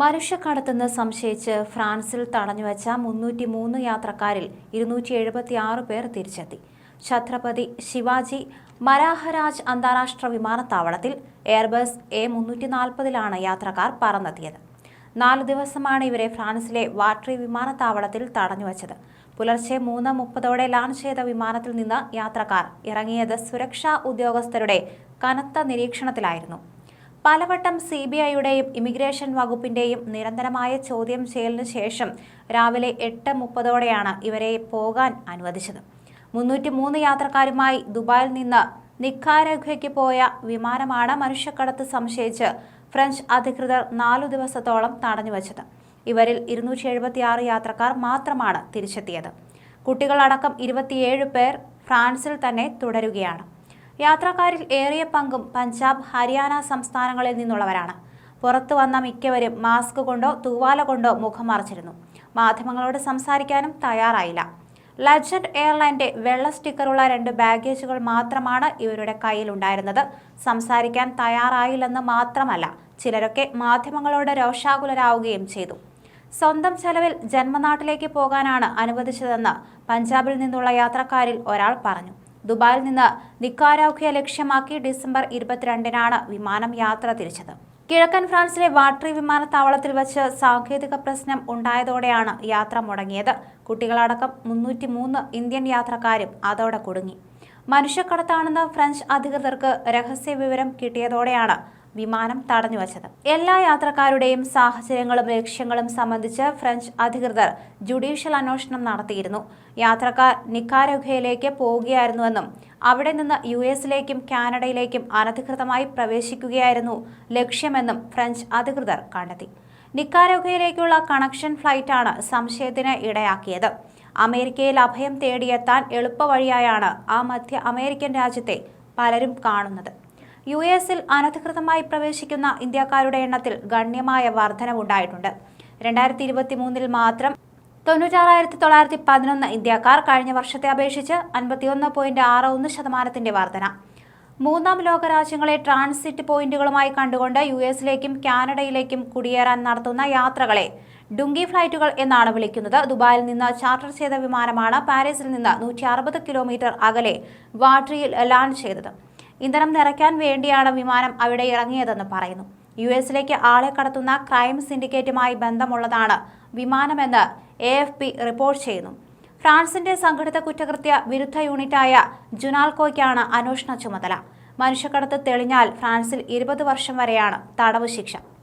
മനുഷ്യക്കടത്തെന്ന് സംശയിച്ച് ഫ്രാൻസിൽ തടഞ്ഞുവച്ച മുന്നൂറ്റി മൂന്ന് യാത്രക്കാരിൽ ഇരുന്നൂറ്റി എഴുപത്തി ആറ് പേർ തിരിച്ചെത്തി. ഛത്രപതി ശിവാജി മരാഹരാജ് അന്താരാഷ്ട്ര വിമാനത്താവളത്തിൽ എയർബസ് എ മുന്നൂറ്റി നാൽപ്പതിലാണ് യാത്രക്കാർ പറന്നെത്തിയത്. നാല് ദിവസമാണ് ഇവരെ ഫ്രാൻസിലെ വാട്രി വിമാനത്താവളത്തിൽ തടഞ്ഞുവച്ചത്. പുലർച്ചെ മൂന്ന് മുപ്പതോടെ ലാൻഡ് ചെയ്ത വിമാനത്തിൽ നിന്ന് യാത്രക്കാർ ഇറങ്ങിയത് സുരക്ഷാ ഉദ്യോഗസ്ഥരുടെ കനത്ത നിരീക്ഷണത്തിലായിരുന്നു. പലവട്ടം സി ബി ഐയുടെയും ഇമിഗ്രേഷൻ വകുപ്പിന്റെയും നിരന്തരമായ ചോദ്യം ചെയ്യലിനു ശേഷം രാവിലെ എട്ട് മുപ്പതോടെയാണ് ഇവരെ പോകാൻ അനുവദിച്ചത്. മുന്നൂറ്റി മൂന്ന് യാത്രക്കാരുമായി ദുബായിൽ നിന്ന് നിക്കാരഗ്വയ്ക്ക് പോയ വിമാനമാണ് മനുഷ്യക്കടത്ത് സംശയിച്ച് ഫ്രഞ്ച് അധികൃതർ നാലു ദിവസത്തോളം തടഞ്ഞു തടഞ്ഞുവച്ചത്. ഇവരിൽ ഇരുന്നൂറ്റി എഴുപത്തിയാറ് യാത്രക്കാർ മാത്രമാണ് തിരിച്ചെത്തിയത്. കുട്ടികളടക്കം ഇരുപത്തിയേഴ് പേർ ഫ്രാൻസിൽ തന്നെ തുടരുകയാണ്. യാത്രക്കാരിൽ ഏറിയ പങ്കും പഞ്ചാബ് ഹരിയാന സംസ്ഥാനങ്ങളിൽ നിന്നുള്ളവരാണ്. പുറത്തു വന്ന മിക്കവരും മാസ്ക് കൊണ്ടോ തൂവാല കൊണ്ടോ മുഖം മറച്ചിരുന്നു. മാധ്യമങ്ങളോട് സംസാരിക്കാനും തയ്യാറായില്ല. ലജൻഡ് എയർലൈന്റെ വെള്ള സ്റ്റിക്കറുള്ള രണ്ട് ബാഗേജുകൾ മാത്രമാണ് ഇവരുടെ കയ്യിലുണ്ടായിരുന്നത്. സംസാരിക്കാൻ തയ്യാറായില്ലെന്ന് മാത്രമല്ല ചിലരൊക്കെ മാധ്യമങ്ങളോട് രോഷാകുലരാവുകയും ചെയ്തു. സ്വന്തം ചെലവിൽ ജന്മനാട്ടിലേക്ക് പോകാനാണ് അനുവദിച്ചതെന്ന് പഞ്ചാബിൽ നിന്നുള്ള യാത്രക്കാരിൽ ഒരാൾ പറഞ്ഞു. ദുബായിൽ നിന്ന് നിക്കാരൌഖ്യ ലക്ഷ്യമാക്കി ഡിസംബർ ഇരുപത്തിരണ്ടിനാണ് വിമാനം യാത്ര തിരിച്ചത്. കിഴക്കൻ ഫ്രാൻസിലെ വാട്രി വിമാനത്താവളത്തിൽ വച്ച് സാങ്കേതിക പ്രശ്നം ഉണ്ടായതോടെയാണ് യാത്ര മുടങ്ങിയത്. കുട്ടികളടക്കം മുന്നൂറ്റി മൂന്ന് ഇന്ത്യൻ യാത്രക്കാരും അതോടെ കുടുങ്ങി. മനുഷ്യക്കടത്താണെന്ന് ഫ്രഞ്ച് അധികൃതർക്ക് രഹസ്യ വിവരം കിട്ടിയതോടെയാണ് വിമാനം തടഞ്ഞുവച്ചത് എല്ലാ യാത്രക്കാരുടെയും സാഹചര്യങ്ങളും ലക്ഷ്യങ്ങളും സംബന്ധിച്ച് ഫ്രഞ്ച് അധികൃതർ ജുഡീഷ്യൽ അന്വേഷണം നടത്തിയിരുന്നു. യാത്രക്കാർ നിക്കാരൊഖയിലേക്ക് പോവുകയായിരുന്നുവെന്നും അവിടെ നിന്ന് യു എസിലേക്കും കാനഡയിലേക്കും അനധികൃതമായി പ്രവേശിക്കുകയായിരുന്നു ലക്ഷ്യമെന്നും ഫ്രഞ്ച് അധികൃതർ കണ്ടെത്തി. നിക്കാരൊഖയിലേക്കുള്ള കണക്ഷൻ ഫ്ലൈറ്റാണ് സംശയത്തിന് ഇടയാക്കിയത്. അമേരിക്കയിൽ അഭയം തേടിയെത്താൻ എളുപ്പവഴിയായാണ് ആ മധ്യ അമേരിക്കൻ രാജ്യത്തെ പലരും കാണുന്നത്. യു എസിൽ അനധികൃതമായി പ്രവേശിക്കുന്ന ഇന്ത്യക്കാരുടെ എണ്ണത്തിൽ ഗണ്യമായ വർധനവുണ്ടായിട്ടുണ്ട്. രണ്ടായിരത്തി ഇരുപത്തി മൂന്നിൽ മാത്രം തൊണ്ണൂറ്റാറായിരത്തി തൊള്ളായിരത്തി പതിനൊന്ന് ഇന്ത്യക്കാർ കഴിഞ്ഞ വർഷത്തെ അപേക്ഷിച്ച് അൻപത്തിയൊന്ന് പോയിന്റ് ആറ് ഒന്ന് ശതമാനത്തിന്റെ വർധന. മൂന്നാം ലോക രാജ്യങ്ങളെ ട്രാൻസിറ്റ് പോയിന്റുകളുമായി കണ്ടുകൊണ്ട് യു എസിലേക്കും കാനഡയിലേക്കും കുടിയേറാൻ നടത്തുന്ന യാത്രകളെ ഡുങ്കി ഫ്ലൈറ്റുകൾ എന്നാണ് വിളിക്കുന്നത്. ദുബായിൽ നിന്ന് ചാർട്ടർ ചെയ്ത വിമാനമാണ് പാരീസിൽ നിന്ന് നൂറ്റി കിലോമീറ്റർ അകലെ വാട്രിയിൽ ലാൻഡ് ചെയ്തത്. ഇന്ധനം നിറയ്ക്കാൻ വേണ്ടിയാണ് വിമാനം അവിടെ ഇറങ്ങിയതെന്ന് പറയുന്നു. യു എസിലേക്ക് ആളെ കടത്തുന്ന ക്രൈം സിൻഡിക്കേറ്റുമായി ബന്ധമുള്ളതാണ് വിമാനമെന്ന് എ എഫ് പി റിപ്പോർട്ട് ചെയ്യുന്നു. ഫ്രാൻസിന്റെ സംഘടിത കുറ്റകൃത്യ വിരുദ്ധ യൂണിറ്റായ ജുനാൽക്കോയ്ക്കാണ് അന്വേഷണ ചുമതല. മനുഷ്യക്കടത്ത് തെളിഞ്ഞാൽ ഫ്രാൻസിൽ ഇരുപത് വർഷം വരെയാണ് തടവ് ശിക്ഷ.